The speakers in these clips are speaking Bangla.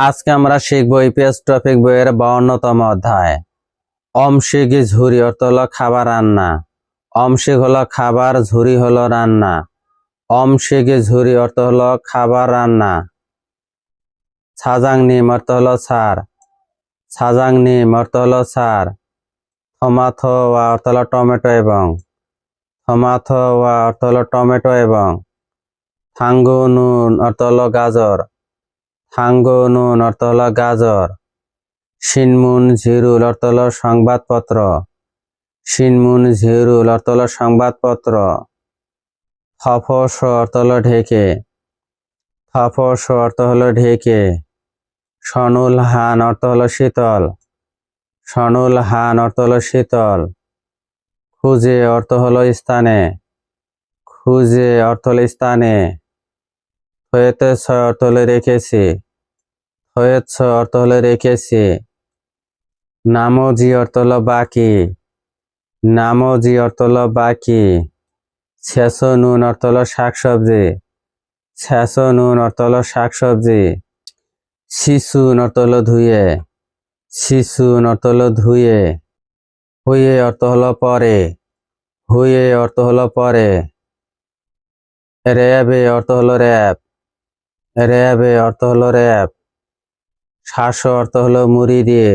আজকে আমরা শিখব ইপিএস টপিক বইয়ের বাউন্নতম অধ্যায়। অমশিগি ঝুরি অর্থ হলো খাবার রান্না। অমশিক হলো খাবার, ঝুরি হলো রান্না। অমশিগি ঝুরি অর্থ হলো খাবার রান্না। ছাজাং নিম অর্থ হলো সার ছাজাং নিম অর্থ হলো সার থমাথো ওয়া অর্থ হলো টমেটো এবং। থমাথো ওয়া অর্থ হলো টমেটো এবং। থাঙ্গু নুন অর্থ হলো গাজর। থাঙ্গু নুন অর্থ হলো গাজর শিনমুন ঝিরুল অর্থ সংবাদপত্র শিনমুন ঝিরুল অর্থ সংবাদপত্র, থফস অর্থ হলো ঢেকে, থফস অর্থ হল ঢেকে, সনুল হান অর্থ হলো শীতল, সনুল হান অর্থ হল শীতল, খুঁজে অর্থ হল স্থানে, খুঁজে অর্থ হলো স্থানে হয়েতে ছয় অর্থ হলে রেখেছি। হয়েছ অর্থ হলে রেখেছি। নামজি অর্থ হলো বাকি। নামজি অর্থ হলো বাকি। শেষ নুন অর্থ হলো শাকসবজি। শেষ নুন অর্থ হলো শাকসবজি। শিশু অর্থ হলো ধুয়ে। শিশু অর্থ হলো ধুয়ে। হুয়ে অর্থ হলো পরে। হুয়ে অর্থ হলো পরে। র্যাবে অর্থ হলো র্যাব। র্যাবে অর্থ হলো র্যাব। শ্বাস অর্থ হলো মুড়ি দিয়ে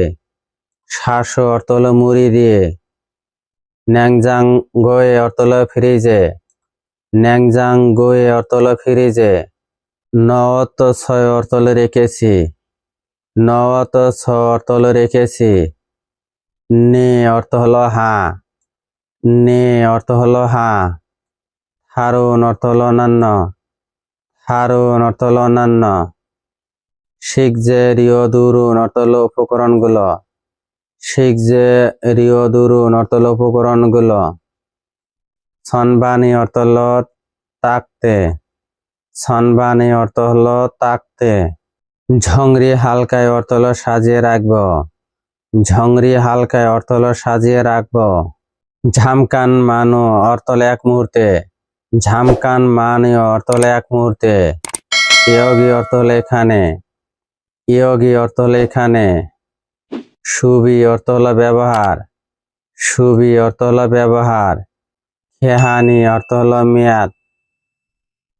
শ্বাস অর্থ হলো মুড়ি দিয়ে ন্যাংজাং গোয়ে অর্থ হলো ফ্রিজে ন্যাংজাং গোয়ে অর্থ হলো ফ্রিজে নওয়াত ছয় অর্থ হলো রেখেছি নওয়াত ছ অর্থ হলো রেখেছি নে অর্থ হলো হা নে অর্থ হলো হ্যাঁ হারুন অর্থ হলো অন্যান্য হারুন অর্থ হলো অন্যান্য শিখ যে রিও দুরুন অর্থ হলো উপকরণগুলো, শিখ যে রিও দুরুন অর্থ হলো উপকরণগুলো সনবানি অর্থ হলো তাকতে সনবানি অর্থ হল তাকতে। ঝংরি হালকায় অর্থ হলো সাজিয়ে রাখব, ঝংরি হালকায় অর্থ হলো সাজিয়ে রাখব। ঝামকান মানো অর্থ হলো এক মুহূর্তে, ঝামকান মানীয় অর্থ হলো এক মুহূর্তে। অর্থ হলো এখানে। ইয়োগী অর্থ হলো এখানে সুবি অর্থ হলো ব্যবহার সুবি অর্থ হলো ব্যবহার খেহানি অর্থ হলো মেয়াদ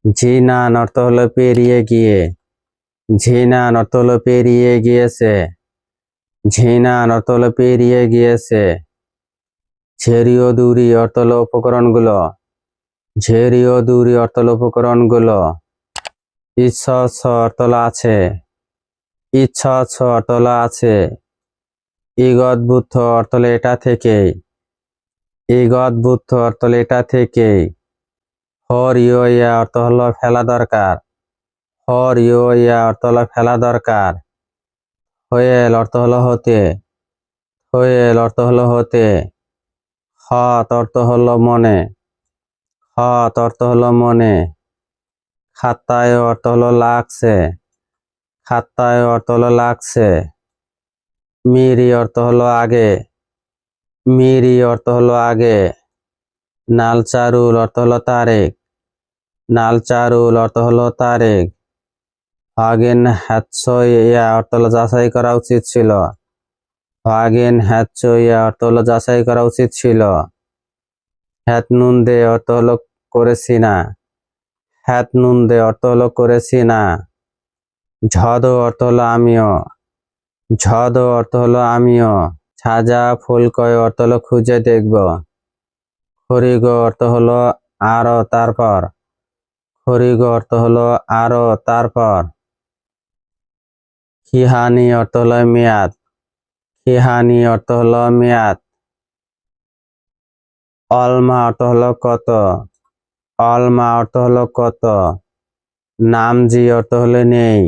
ঝিনান অর্থ হলো পেরিয়ে গিয়ে ঝিনান অর্থ হলো পেরিয়ে গিয়েছে ঝিনান অর্থ হলো পেরিয়ে গিয়েছে ঝেরিও দূরি অর্থ হলো উপকরণগুলো ঝেরিও দূরি অর্থ হলো উপকরণগুলো ইচ্ছা অর্থ হলো আছে ইচ্ছা ছ হলো আছে। ইগত বুদ্ধ অর্থ হলো এটা ইগত বুদ্ধ অর্থ হলো এটা থেকেই হর ইয় অর্থ হলো ফেলা দরকার। হর ইয় অর্থ হলো ফেলা দরকার। হয়েল অর্থ হলো হতে। হয়েল অর্থ হলো হতে। হত অর্থ হলো মনে। হত অর্থ হলো মনে। খাতায় অর্থ হলো লাগছে। খাতায় অর্থ হলো লাগছে। মিরি অর্থ হলো আগে। মিরি অর্থ হলো আগে। নালচারুল অর্থ হলো তারেক নালচারুল অর্থ হলো তারেক হাগেন হ্যাচ্ছ ইয়া অর্থ হলো যাচাই করা উচিত ছিল। হাগেন হ্যাচ্ছ ইয়া অর্থ হলো যাচাই করা উচিত ছিল। হ্যাত নুন দে অর্থ হলো করেছি না। হ্যাত নুন দে অর্থ হলো করেছি না। ঝদ অর্থ হলো আমিও ঝদ অর্থ হলো আমিও সাজা ফুলকয় অর্থ হলো খুঁজে দেখব খরিগ অর্থ হলো আরও তারপর খরিগ অর্থ হলো আরও তারপর খিহানি অর্থ হলো মেয়াদ খিহানি অর্থ হলো মেয়াদ অলমা অর্থ হলো কত অলমা অর্থ হলো কত নামজি অর্থ হলো নেই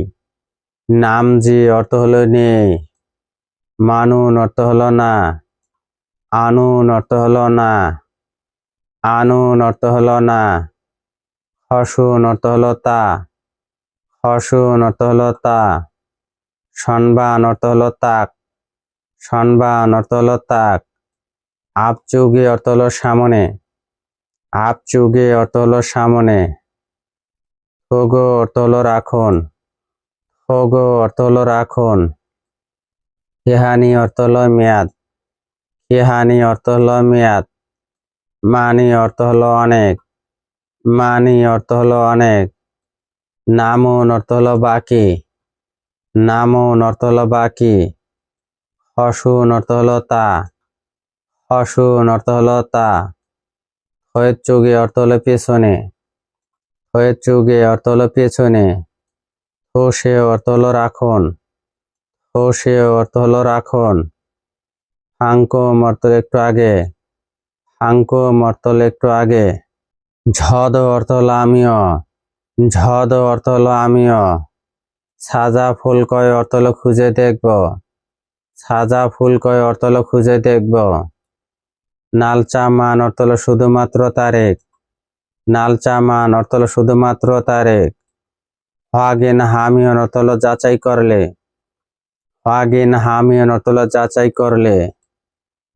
নামজি অর্থ হলো নেই মানুন অর্থ হলো না আনুন অর্থ হলো না আনুন অর্থ হলো না হসুন অর্থ হলো তা হসুন অর্থ হলো তা সনবান অর্থ হলো তাক সনবান অর্থ হলো তাক আপচুগে অর্থ হলো সামনে আপচুগে অর্থ হলো সামনে থোগো অর্থ হলো রাখুন খোগো অর্থ হলো রাখুন। কেহানি অর্থ হলো মেয়াদ। কেহানি অর্থ হলো মেয়াদ। মানি অর্থ হলো অনেক। মানি অর্থ হলো অনেক। নামুন অর্থ হলো বাকি। নামুন অর্থ হলো বাকি। হসুন অর্থ হলো তা। হসুন অর্থ হলো তা। হয়ের চুগে অর্থ হলো পেছনে। হয়ের চুগে অর্থ হলো পেছনে। হোসে অর্থ হলো রাখুন হোসে অর্থ হলো রাখুন হাঙ্কুম অর্থ হলো একটু আগে হাঙ্কুম অর্থ হলো একটু আগে ঝদ অর্থ হলো আমিও ঝদ অর্থ হলো আমিও সাজা ফুল কয় অর্থ হলো খুঁজে দেখব সাজা ফুল কয় অর্থ হলো খুঁজে দেখব নালচা মান অর্থ হলো শুধুমাত্র তারেক নালচা মান অর্থ হলো শুধুমাত্র তারেক হাগিন হামিয়ন হলো যাচাই করলে। হাগিন হামিয়ন হলো যাচাই করলে।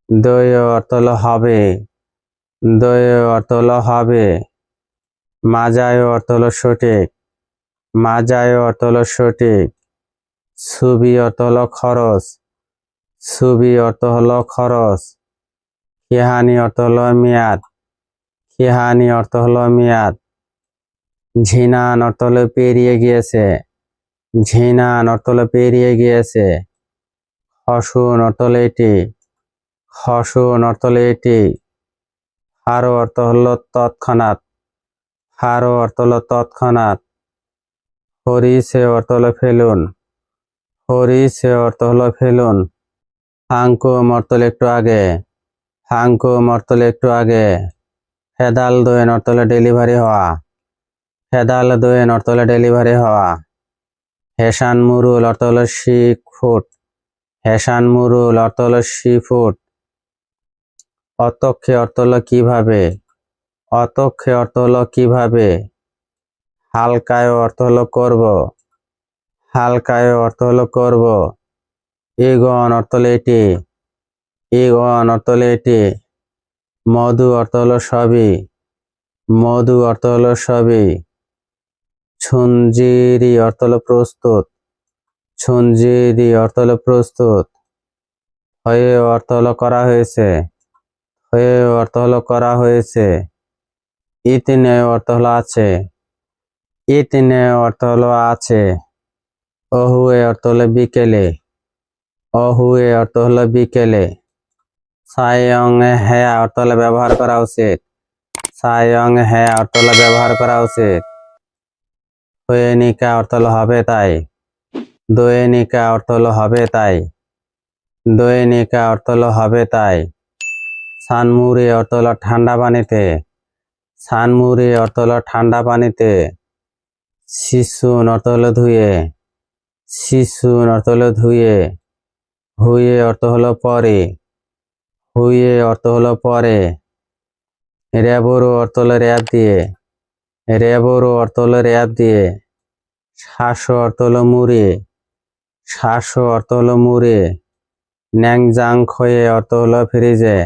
দয় অতল হবে। দয় হলো হবে। মাজায় হলো সঠিক। মাজায় হলো সঠিক। সুবি অতল খরচ। অর্থ হলো খরচ। কেহানি হলো মেয়াদ। কেহানি অর্থ হলো মেয়াদ। ঝিনান অর্থ হলো পেরিয়ে গিয়েছে। ঝিনা হলো পেরিয়ে গিয়েছে। হসুন অর্থ হলো এটি। হসুন অর্থ এটি। হারো অর্থ হল তৎক্ষণাৎ। হারো অর্থ হলো তৎক্ষণাৎ। হরিসে অর্থ হলো ফেলুন। হরিসে অর্থ হলো ফেলুন। হাঙ্কুম অর্থ হলো একটু আগে। হাঙ্কুম অর্থ হলো একটু আগে। হেদাল দোয়েন হলো ডেলিভারি হওয়া। হেদাল দোয়েন অর্থ ডেলিভারি হওয়া। হেসান মুরুল অর্থ হলো ফুট। হেসান মুরুল অর্থ হলো ফুট। অতক্ষে অর্থ হলো কীভাবে? অতক্ষে অর্থ হলো কীভাবে? হালকায় অর্থ হলো করব। হালকায় অর্থ হলো করব। ইগন অর্থ হলো এটি। ইগন অর্থ হলো এটি। মধু অর্থ হলো সবই। মধু অর্থ হলো সবই। ছুঞ্জিরি অর্থ হলো প্রস্তুত ছুঞ্জিরি অর্থ হলো প্রস্তুত। হয়ে অর্থ হলো করা হয়েছে, হয়ে অর্থ হলো করা হয়েছে। ইতিনে অর্থ হলো আছে, ইতিনে অর্থ হলো আছে। অহুয়ে অর্থ হলো বিকেলে, অহুয়ে অর্থ হলো বিকেলে। সায়ং হ্যাঁ অর্থ হলো ব্যবহার করা উচিত সায়ং হ্যাঁ অর্থ ব্যবহার করা উচিত। দৈনিকা অর্থ হলো হবে তাই। দৈনিকা অর্থ হলো হবে তাই। দৈনিকা অর্থ হলো হবে তাই। সানমুড়ি অর্থ হলো ঠান্ডা পানিতে। সানমুড়ি অর্থ হলো ঠান্ডা পানিতে। শিশুন অর্থ হলো ধুয়ে। শিশু অর্থ হলো ধুয়ে। হুয়ে অর্থ হলো পরে। হুয়ে অর্থ হলো পরে। র্যাবরু অর্থ হলো র্যাব দিয়ে। র্যাবরু অর্থ হলো র্যাব দিয়ে, শ্বাস অর্থ হলো মুড়ে, শ্বাস অর্থ হলো মুড়ে ন্যাংজাং খয়ে অর্থ হলো ফ্রিজে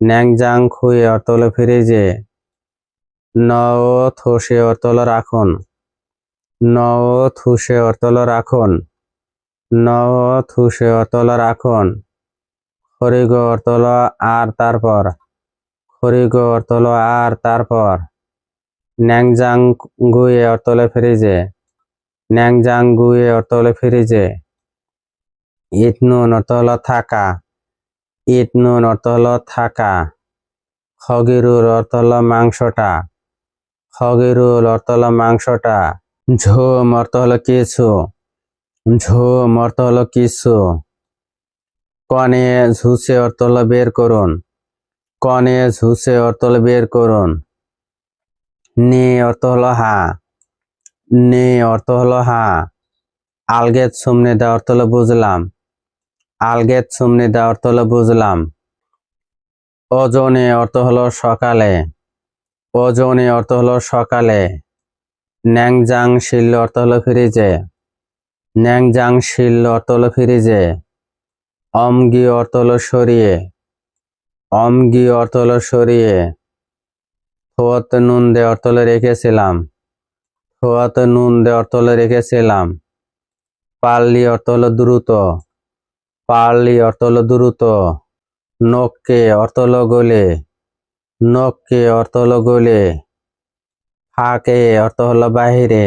ন্যাংজাং খুয়ে অর্থ হলো ফ্রিজে, ন থসে অর্থ হলো রাখুন, ন থুসে অর্থ হলো রাখুন, ন থুসে অর্থ হলো রাখুন হরিগ অর্থ হলো আর তারপর হরিগ অর্থ হলো আর তারপর। ন্যাংজাং গুয়ে অর্থ হলো ফ্রিজে। ন্যাংজাং গুয়ে অর্থ হলো ফ্রিজে। ইতনুন অর্থ হলো থাকা। ইতনুন অর্থ হলো থাকা। খগিরুর অর্থ মাংসটা। খগিরুল অর্থ মাংসটা। ঝোম অর্থ হলো কিছু। ঝোম অর্থ হলো কিছু। কনে ঝুসে অর্থ বের করুন। কনে ঝুসে অর্থ বের করুন। নে অর্থ হলো হা নে অর্থ হলো হা আলগেত সুমনে দেওয়া অর্থ হলো বুঝলাম আলগেত সুমনে দেওয়া অর্থ হলো বুঝলাম ওজনে অর্থ হলো সকালে ওজনে অর্থ হলো সকালে ন্যাংজাং শিল্ল অর্থ হলো ফ্রিজে ন্যাংজাং শিল অর্থ হলো ফ্রিজে অমগি অর্থ হলো সরিয়ে অমগি অর্থ হলো সরিয়ে থোয়াত নুন দে হলো রেখেছিলাম। থোয়াত নুন দে হলো রেখেছিলাম। পারলি অর্থ হলো দ্রুত। পারলি অর্থ হলো দ্রুত। নখকে অর্থ হলো গলে। নখকে অর্থ হলো গলে। ফাঁকে অর্থ হলো বাহিরে।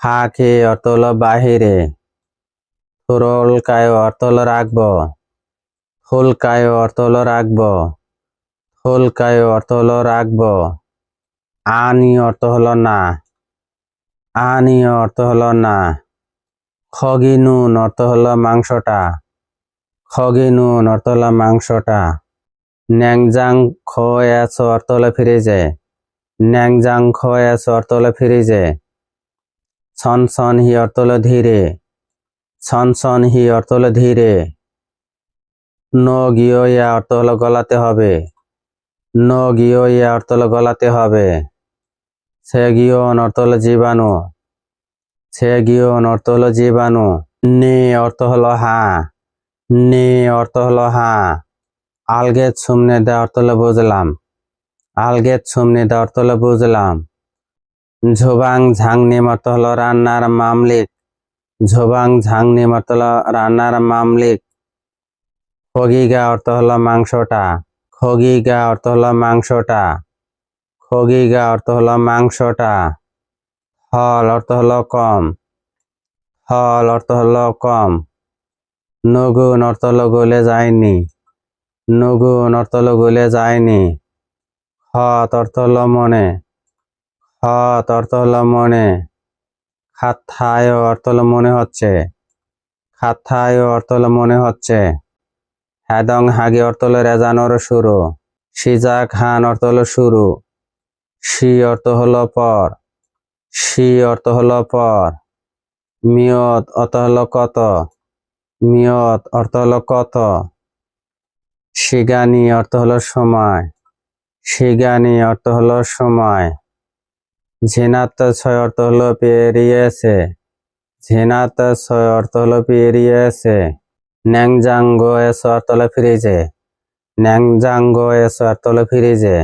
ফাঁকে অর্থ হলো বাহিরে। থুরলকায় অর্থ হলো রাখব। ফুলকায় অর্থ হলো রাখব। ফুলকায় অর্থ হলো রাখব আনি অর্থ হলো না আনি অর্থ হলো না খগি নুন অর্থ হলো মাংসটা খগি নুন অর্থ হলো মাংসটা ন্যাংজাং খোয়াস অর্থ হলো ফ্রিজে ন্যাংজাং খোয়াস অর্থ হলো ফ্রিজে সন সন হি অর্থ হলো ধীরে সন সন হি অর্থ হলো ধীরে ন গিয়ে ইয়া অর্থ হলো গলাতে হবে ন গিয়ে ইয়া অর্থ হলো গলাতে হবে। সে গিয়ন অর্থ জীবাণু। সে গিয়ন অর্থ জীবাণু। নে অর্থ হলো হা। নে অর্থ হলো হা। আলগেত সুমনে দে অর্থ হলো বুঝলাম। আলগেত সুমনে দে অর্থ হলো বুঝলাম। ঝোবাং ঝাংনিম অর্থ হলো রান্নার মামলিক। ঝোবাং ঝাংনিম অর্থ হলো রান্নার মামলিক। খগিগা অর্থ হলো মাংসটা। খগিগা অর্থ হলো মাংসটা খগিগা অর্থ হলো মাংসটা হল অর্থ হলো কম হল অর্থ হলো কম নগুন অর্থ হলো গলে যায়নি নগুন অর্থ হলো গলে যায়নি হত অর্থ হলো মনে হত অর্থ হলো মনে খাথায় অর্থ হলো মনে হচ্ছে খাথায় অর্থ হলো মনে হচ্ছে হ্যাদং হাগে অর্থ হলো রেজানোর শুরু। সিজা খান অর্থ হলো শুরু। সি অর্থ হলো পর। সি অর্থ হলো পর। মিয়ত অর্থ হলো কত। মিয়ত অর্থ হলো কত। শিগানি অর্থ হলো সময়। শিগানি অর্থ হলো সময়। ঝিনাত ছয় অর্থ হলো পেরিয়েছে। ঝিনাত ছয় অর্থ হলো পেরিয়েছে। ন্যাংজাঙ্গ এস অর্থ হলো ফ্রিজে ন্যাংজাঙ্গ এস অর্থ হলো ফ্রিজে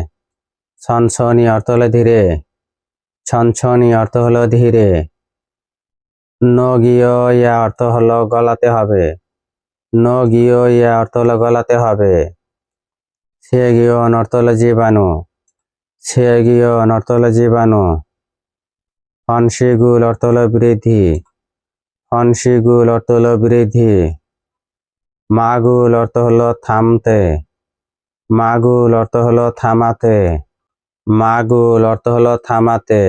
ছনছনি অর্থ হলো ধীরে। ছনছনি অর্থ হলো ধীরে। নগীয় ইয়া অর্থ হলো গলাতে হবে। নগীয় ইয়া অর্থ হলো গলাতে হবে। সে গিয়ে হলো জীবাণু। সে গিয়ে হলো জীবাণু। অনশিগুল অর্থ হলো বৃদ্ধি। অনশিগুল অর্থ হলো বৃদ্ধি। মাগুল অর্থ হলো থামতে মাগুল অর্থ হলো থামাতে মাগুল অর্থ হলো থামাতে।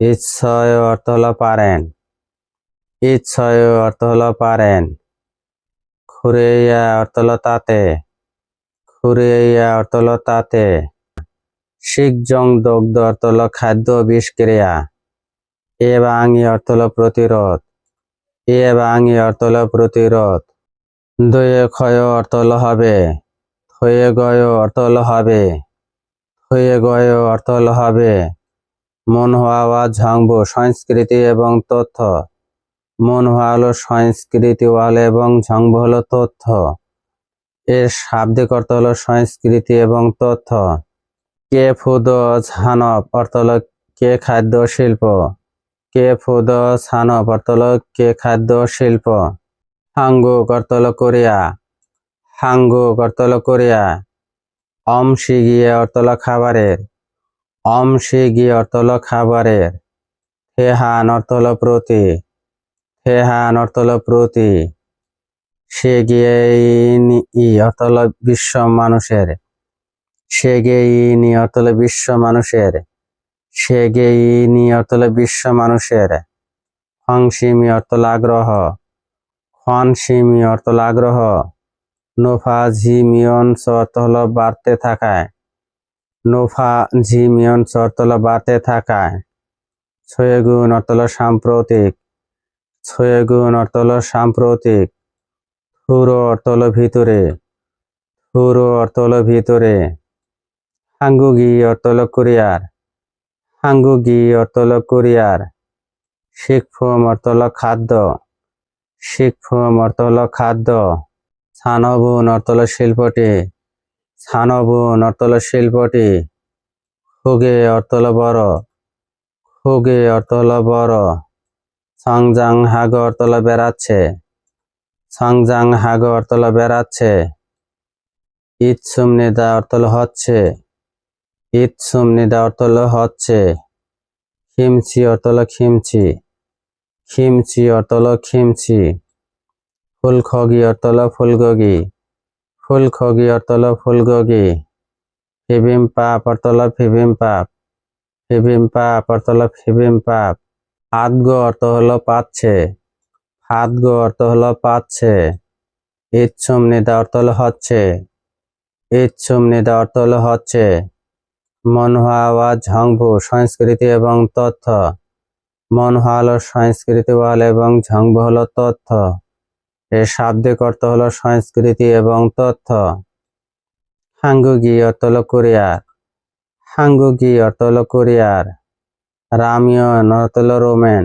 ইচ্ছয় অর্থ হলো পারেন, ইচ্ছয় অর্থ হলো পারেন। খুরেইয়া অর্থ হলো তাতে, খুরেইয়া অর্থ হলো তাতে। শিখজং দগ্ধ অর্থ হলো খাদ্য বিষক্রিয়া, এ বাঙি অর্থ হলো প্রতিরোধ, এ বাঙি অর্থ হলো প্রতিরোধ। দয়ে ক্ষয় অর্থ হলো হবে হয়ে গয় অর্থ হলো হবে হয়ে গয় অর্থ হলো হবে। মন হওয়া ঝাংব সংস্কৃতি এবং তথ্য। মন হওয়া হলো সংস্কৃতি ওয়াল এবং ঝংব হলো তথ্য। এর শাব্দিক অর্থ হলো সংস্কৃতি এবং তথ্য। কে ফুদ ঝানব অর্থ হলো কে খাদ্য শিল্প। কে ফুদ ছানব অর্থ হলো কে খাদ্য শিল্প। হাঙ্গুক অর্থ হলো কোরিয়া হাঙ্গুক অর্থ হলো কোরিয়া। অম শিগিয়ে অর্থ হলো খাবারের অম শিগিয়ে অর্থ হলো খাবারের। হেহান অর্থ হলো প্রতি হেহান অর্থ হলো প্রতি। সে গিয়ে ই অর্থ হলো বিশ্ব মানুষের, সে গেইনি অর্থ হলো বিশ্ব মানুষের। সে গেইনি অর্থ হলো বিশ্ব মানুষের। হংসিমি অর্থ হলো আগ্রহ। হনসিমি অর্থ আগ্রহ। নোফা ঝিমিয়ন অর্থ হলো বাড়তে থাকায়। নোফা ঝিমিয়ন অর্থ হলো বাড়তে থাকায়। ছয়গুণ অর্থ হলো সাম্প্রতিক। ছয়গুণ অর্থ হলো সাম্প্রতিক। থুরো অর্থ হলো ভিতরে। থুরো অর্থ হলো ভিতরে। হাঙ্গুগি অর্থ হলো কুরিয়ার। হাঙ্গুগি অর্থ হলো কুরিয়ার। শিখফুম অর্থ হলো খাদ্য। শিখফুম অর্থ হলো খাদ্য। ছানবুন অর্থ শিল্পটি। ছানবুন অর্থ শিল্পটি। খুগে অর্থ বড়। খুগে অর্থ বড়। সংজাং হাগ অর্থ বেড়াচ্ছে। সংজাং হাগ অর্থ হলো বেড়াচ্ছে। ইৎসুম নিদা অর্থ হলো হচ্ছে। ইৎসুম নিদা অর্থ হলো হচ্ছে। খিমচি অর্থ হলো খিমচি অর্থ হলো খিমচি। ফুলখগি অর্থ হলো ফুলগগি। ফুলখগি অর্থ হলো ফুলগগি। ফিবিম পাপ অর্থ হলো ফিবিম পাপ। ফিবিম পাপ অর্থ হলো ফিবিম পাপ। হাতগো অর্থ হলো পাচ্ছে। হাতগো অর্থ হলো পাচ্ছে। ইচ্ছুম নিদা অর্থ হচ্ছে। ইচ্ছুম নিদা অর্থ হলো হচ্ছে মনহা ওয়া ঝংভু সংস্কৃতি এবং তথ্য। মনহা হলো সংস্কৃতি ওয়াল এবং ঝংভু হল তথ্য। এর শাব্দিক অর্থ হলো সংস্কৃতি এবং তথ্য। হাঙ্গুগি অর্থ হলো কোরিয়ার। হাঙ্গুগি অর্থ হলো কোরিয়ার। রামিয়ন অর্থ হলো রোমেন।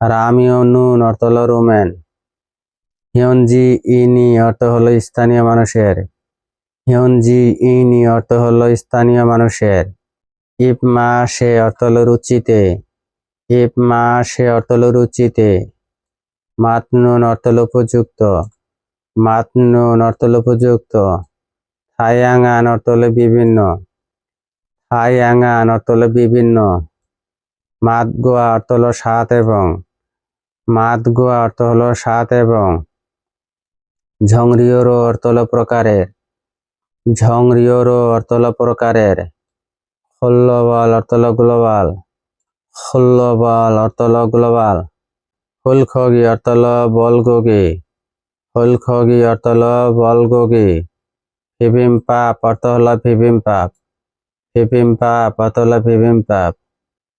রামিও নুন অর্থ হলো রোমেন। হিয়নজি ইনি অর্থ হলো স্থানীয় মানুষের। হিয়নজি ইনি অর্থ হলো স্থানীয় মানুষের। ইপমা সে অর্থ হল রুচিতে। ইপমা সে অর্থ হলো রুচিতে মাতনুন অর্থ হলো উপযুক্ত মাতনুন অর্থ হলো উপযুক্ত থাইয়াঙ্গান অর্থ হলো বিভিন্ন। থাইয়াঙ্গান অর্থ হলো বিভিন্ন। মাতগোয়া অর্থ হলো সাত এবং। মাতগোয়া অর্থ হলো সাত এবং। ঝংরিওরো অর্থ হলো প্রকারের। ঝংরিওরো অর্থ হলো প্রকারের। হল্লবল অর্থ হলো গ্লোবাল। হল্লবল অর্থ হলো গ্লোবাল ফুলখগি অর্থ হলো বলগগি ফুলখগি অর্থ হলো বলগগি ফিবিম পাপ অর্থ ফিবিম পাপ ফিবিম পাপ অর্থ ফিবিম পাপ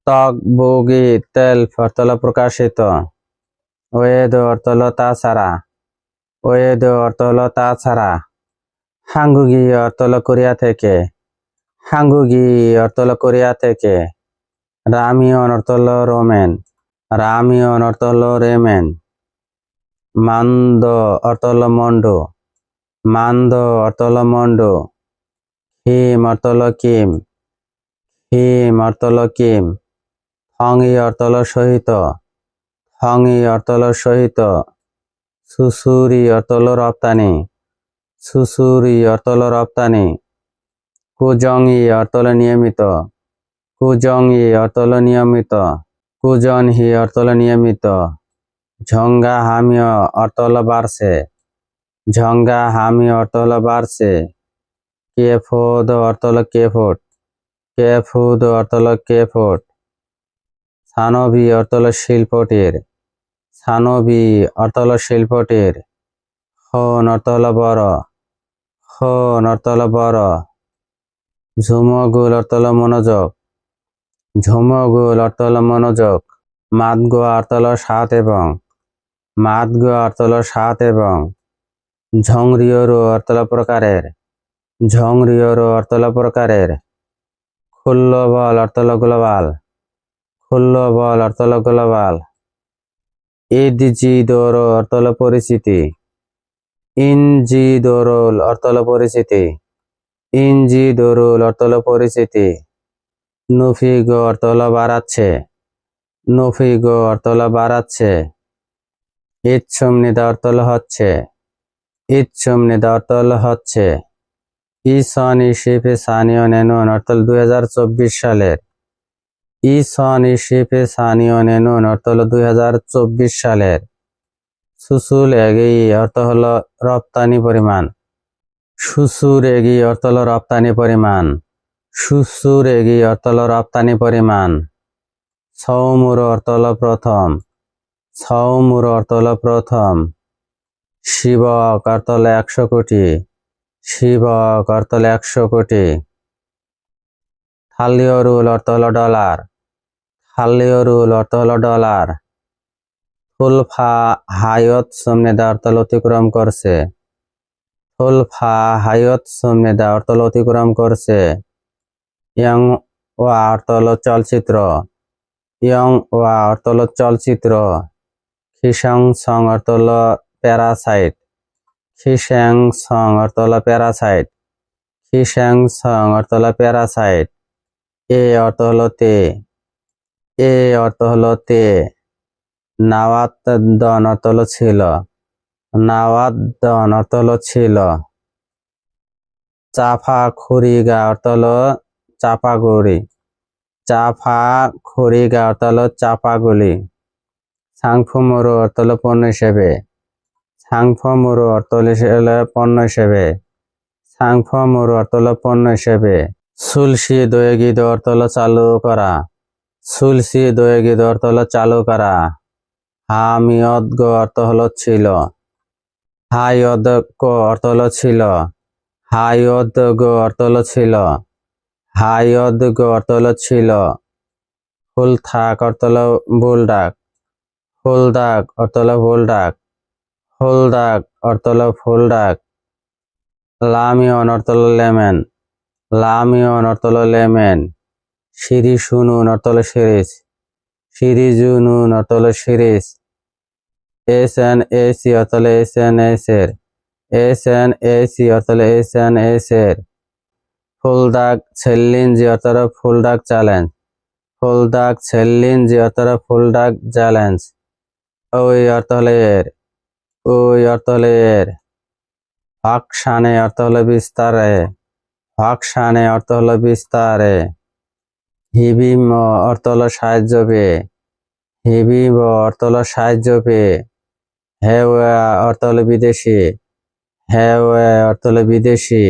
ত্বক বগি তেল অর্থ হলো প্রকাশিত ওয়েদ অর্থ হলো তাছাড়া ওয়েদ অর্থ হলো তাছাড়া হাঙ্গুগি অর্থ হলো কোরিয়া থেকে হাঙ্গুগি অর্থ হলো কোরিয়া থেকে রামিয়ন অর্থ হলো রোমেন রামিয়ন অর্থ হলো রেমেন। মান্দ অর্থ হলো মন্ডু, মান্দ অর্থ হলো মন্ডু। হিম অর্থ হলো কিম হিম অর্থ হলো কিম থংই অর্থ হলো সহিত থংই অর্থ হলো সহিত। সুসুরি অর্থ হলো রপ্তানি, সুসুরি অর্থ হলো রপ্তানি। কুজংই অর্থ হলো নিয়মিত। কুজংই অর্থ হলো নিয়মিত কুজনহি অর্থ হলো নিয়মিত। ঝঙ্গা হামিয় অর্থ হলো বাড়ছে, ঝঙ্গা হামি অর্থ হলো বাড়ছে কেফোদ অর্থ হলো কেফোট কেফুদ অর্থ হলো কেফোট সানবি অর্থ শিল্পটির, সানবি অর্থ শিল্পটির। হন অর্থ হলো বড় হন অর্থ বড়। ঝুমগুল অর্থ মনোযোগ ঝুমগুল অর্থ মনোযোগ মাদগোয়া অর্থ হলো সাত এবং মাদগোয়া অর্থ হলো সাত এবং ঝংরিয়রু অর্থ হলো প্রকারের ঝংরিয়রু অর্থ হলো প্রকারের খুল্লবল অর্থ হলো গ্লোবাল খুল্লবল অর্থ হলো গ্লোবাল ইডজি দোর অর্থ পরিচিতি ইনজি দোরল অর্থ হলো পরিচিতি ইনজি দোরুল অর্থ পরিচিতি নফিগ অর্থ হলো বাড়াচ্ছে। নফিগ অর্থ হলো বাড়াচ্ছে। ইচ্ছুম নিদা অর্থ হলো হচ্ছে। ইচ্ছুম নিদা অর্থ হলো হচ্ছে। ইসন ইশিফে সানিও নেনুন অর্থ হলো দুই হাজার চব্বিশ সালের। ইসন ইশিফে সানিও নেনুন অর্থ হলো দুই হাজার চব্বিশ সালের। সুসুল এগিয়ে অর্থ হলো রপ্তানি পরিমাণ। সুসুর এগিয়ে অর্থ হলো রপ্তানি পরিমাণ। সুসুর এগিয়ে অর্থ হলো রপ্তানি পরিমাণ। সৌমুর অর্থ হলো প্রথম। সৌমুর অর্থ হলো প্রথম। শিবক অর্থ হলো একশো কোটি। শিবক অর্থ হলো একশো কোটি। থালিয়রুল অর্থ হলো ডলার। থালিয়রুল অর্থ হলো ডলার। ফুলফা হায়ত সমনেদা অর্থ হলো অতিক্রম করছে। ফুলফা হায়ত সমনেদা অর্থ হলো অতিক্রম করছে। ইয়ং ওয়া অর্থ হলো চলচ্চিত্র ইয়ং ওয়া অর্থ হলো চলচ্চিত্র খিসং সং অর্থ প্যারাসাইট খিস্যাং সং অর্থ প্যারাসাইট খিস্যাং সং অর্থ প্যারাসাইট এ অর্থ হলো তে এ অর্থ হলো তে নাওয়াত দন অর্থ হলো ছিল নাওয়াত দন অর্থ হলো ছিল চাফা খুরিগা অর্থ হলো চাপাগুড়ি। চাফা খুরিগা অর্থ হলো চাপাগুলি। সাংফুমুরু অর্থ হলো পণ্য হিসেবে। সাংফমুরু অর্থ হলো পণ্য হিসেবে। সাংফমুরু অর্থ হলো পণ্য হিসেবে। সুলসি দয়গিদ অর্থ হলো চালু করা। সুলসি দয়গিদ অর্থ হলো চালু করা। হামিয়দ্গ অর্থ হলো ছিল। হাইয়দ্গ অর্থ হলো ছিল। হাইয়দ্গ অর্থ হলো ছিল। হাইয়দ্গ অর্থ হলো ছিল। ফুল থাক অর্থ হলো বুলডাক ফুল ডাক অর্থ হলো ফুল ডাক। ফুল ডাক অর্থ হলো ফুল ডাক। লামিয়ন হলো লেমেন। লামিয়ন অর্থ হলো লেমেন। সিরি শুনুন অর্থ হলো সিরিজ। সিরি জুনুন হলো সিরিজ। এস এন এসি অর্থ হলো এস এন এস এর। এস এন এসি অর্থ হলো এস এন এস এর। ফুল ডাক ছেল্লিনজি অর্থ হলো ফুল ডাক চ্যালেঞ্জ। ফুল ডাক ছেল্লিনজি অর্থ হলো ফুল ডাক চ্যালেঞ্জ। ওই অর্থ হলো এর। ওই অর্থ হলো এর। ফাকশানে অর্থ হলো বিস্তারে। ফাকশানে অর্থ হলো বিস্তারে। হিবিম অর্থ হলো সাহায্য পেয়ে। হিবিম অর্থ হলো সাহায্য পেয়ে। হেওয়া অর্থ হলো বিদেশি। হেওয়া অর্থ হলো বিদেশি।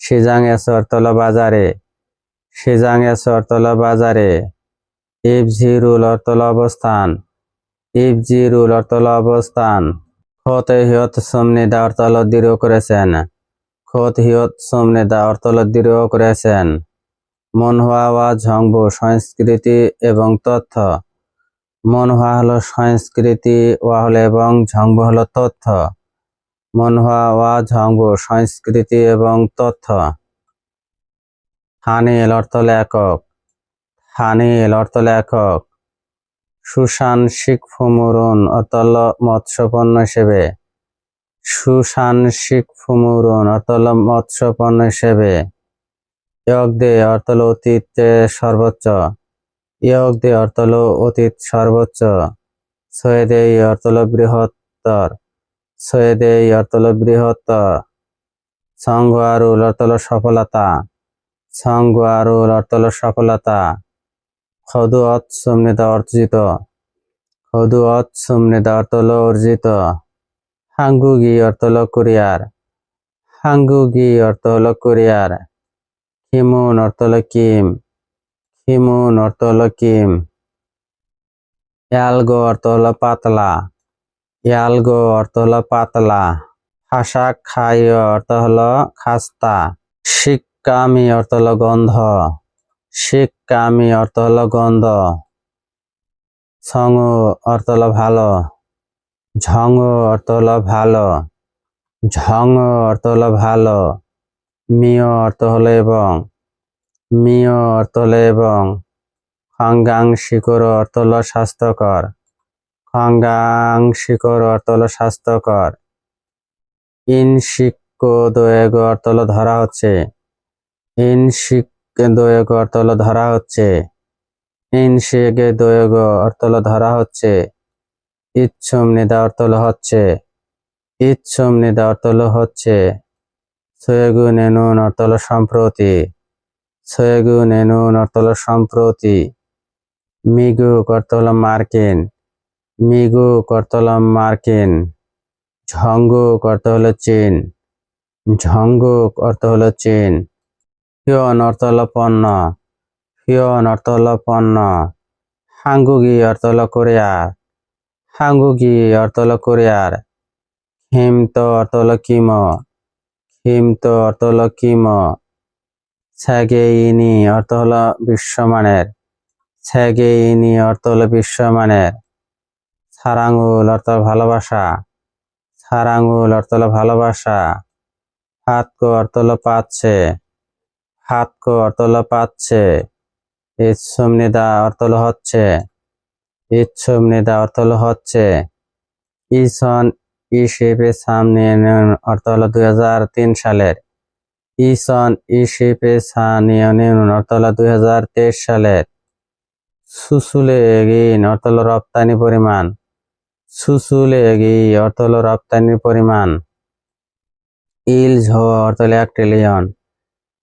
সিজাং এস অর্থ বাজারে, সিজাং এস অর্থ হলো বাজারে। ইফজিরুল অর্থ হলো অবস্থান ইফজিরুল অর্থ হলো অবস্থান। খত হিয়ত সমনিদা অর্থ হলো দৃঢ় করেছেন, খত হিয়ত সমনিদা অর্থ হলো দৃঢ় করেছেন। মনহুয়া ওয়া ঝংবু সংস্কৃতি এবং তথ্য। মনহুয়া হলো সংস্কৃতি, ওয়া হলো এবং ঝংবু হলো তথ্য। মনহুয়া ওয়া ঝংবু সংস্কৃতি এবং তথ্য। হানিল অর্থ লেখক। হানিল অর্থ একক সুশান শিখফুমুরুন অর্থ হলো মৎস্যপণ্য হিসেবে। সুশান শিখফুমুরুন অর্থ হলো মৎস্যপণ্য হিসেবে। ইয়ক দে অর্থ অতীতে সর্বোচ্চ। ইয়ক দে অর্থ অতীত সর্বোচ্চ। সয়েদে অর্থ হলো বৃহত্তর। সয়েদে হলো বৃহত্তর সংগুয়ারুল অর্থ হলো সফলতা। সংগুয়ারুল অর্থ হলো সফলতা। খদুয়ত সমৃদ্ধ অর্জিত। খদুয়ত সমৃদ্ধ অর্থ হলো অর্জিত। হাঙ্গুগি অর্থ হলো কোরিয়ার। হাঙ্গুগি অর্থ হলো কোরিয়ার। খিমুন অর্থ কিম। খিমুন অর্থ হলো কিম। ইয়ালগো অর্থ হলো পাতলা। ইয়ালগো অর্থ হলো পাতলা হাসা খাই অর্থ হলো খাস্তা শিক্কামি অর্থ হলো গন্ধ শিক্কামি অর্থ হলো গন্ধ সঙ্গু অর্থ হলো ভালো ঝঙ্গু অর্থ হলো ভালো ঝঙ্গ অর্থ হলো ভালো মিয় অর্থ হলো এবং মিয় অর্থ হলো এবং খঙ্গাং শিকর অর্থ হলো স্বাস্থ্যকর খঙ্গাং শিকর অর্থ হলো স্বাস্থ্যকর ইনশিক্য দোয়েগ অর্থ ধরা হচ্ছে। ইনশিক দোয়েগ অর্থ হলো ধরা হচ্ছে। ইনশেগে দোয়েগ অর্থ হলো ধরা হচ্ছে। ইচ্ছুম নিদা অর্থ হচ্ছে। ইচ্ছুম নিদা অর্থ হলো হচ্ছে। সয়েগু নেনুন অর্থ হলো সম্প্রতি। সয়েগু নেনুন অর্থ হলো সম্প্রতি। মিগুক অর্থ মার্কিন। মিগুক অর্থ হলো মার্কিন ঝঙ্গুক অর্থ হলো চীন ঝঙ্গুক অর্থ হলো চীন ফিয়ন অর্থ হলো পণ্য ফিয়ন অর্থ হলো পণ্য, হাঙ্গুগি অর্থ হলো কোরিয়ার, হাঙ্গুগি অর্থ হলো কোরিয়ার হিমত অর্থ হলো কিমো হিমত অর্থ হলো কিমো স্যাগেইনি অর্থ হলো বিশ্বমানের স্যাগেইনি অর্থ হলো বিশ্বমানের। সারাঙ্গুল অর্থ ভালোবাসা সারাঙ্গুল অর্থ হলো ভালোবাসা, হাতকো অর্থ হলো পাচ্ছে, হাতকো অর্থ হলো পাচ্ছে ইচ্ছুমনিদা অর্থ হলো হচ্ছে ইচ্ছুমনিদা অর্থ হলো হচ্ছে ইসন ইশিপে সামনে অর্থ হলো দুই হাজার তিন সালের ইসন ইশিপে সানিয়ন অর্থ হলো দুই হাজার তেইশ সালের সুসুলে এগিন অর্থ হলো রপ্তানি পরিমাণ সুসুলে এগি অর্থ হলো রপ্তানির পরিমাণ ইল ঝো অর্থ এক ট্রিলিয়ন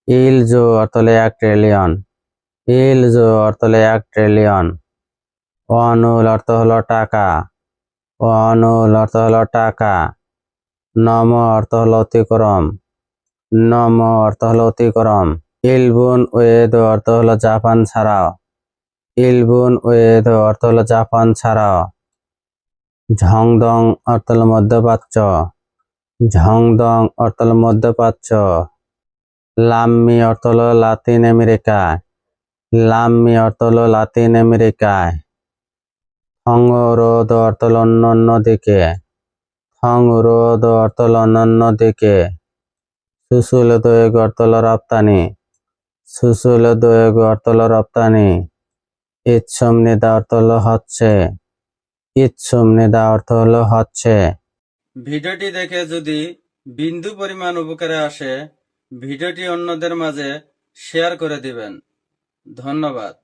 ইল জো অর্থ হলো এক ট্রিলিয়ন ইল জো অর্থ হলো এক ট্রিলিয়ন অনুল অর্থ হলো টাকা অনুল অর্থ হলো টাকা নম অর্থ হলো অতিক্রম নম অর্থ হলো অতিক্রম ইলবুন ওয়েদ অর্থ হলো জাপান ছাড়াও ইলবুন ওয়েদ অর্থ হলো জাপান ছাড়াও ঝংদং অর্থ হলো মধ্যপ্রাচ্য। ঝংদং অর্থ হলো মধ্যপ্রাচ্য। লাম্মি অর্থ হলো লাতিন আমেরিকা। লাম্মি অর্থ হলো লাতিন আমেরিকায় রোদ অর্থ হলো অন্য অন্য দিকে। রোদ অর্থ হলো অন্যান্য দিকে। সুশুল দোয়েগ অর্থ হলো রপ্তানি। সুশুল দোয়েগ অর্থ হলো রপ্তানি। ইচ্ছম নিদা অর্থ হলো হচ্ছে। ইচ্ছুম নিদা অর্থ হলো হচ্ছে। ভিডিওটি দেখে যদি বিন্দু পরিমাণ উপকারে আসে, ভিডিওটি অন্যদের মাঝে শেয়ার করে দিবেন। ধন্যবাদ।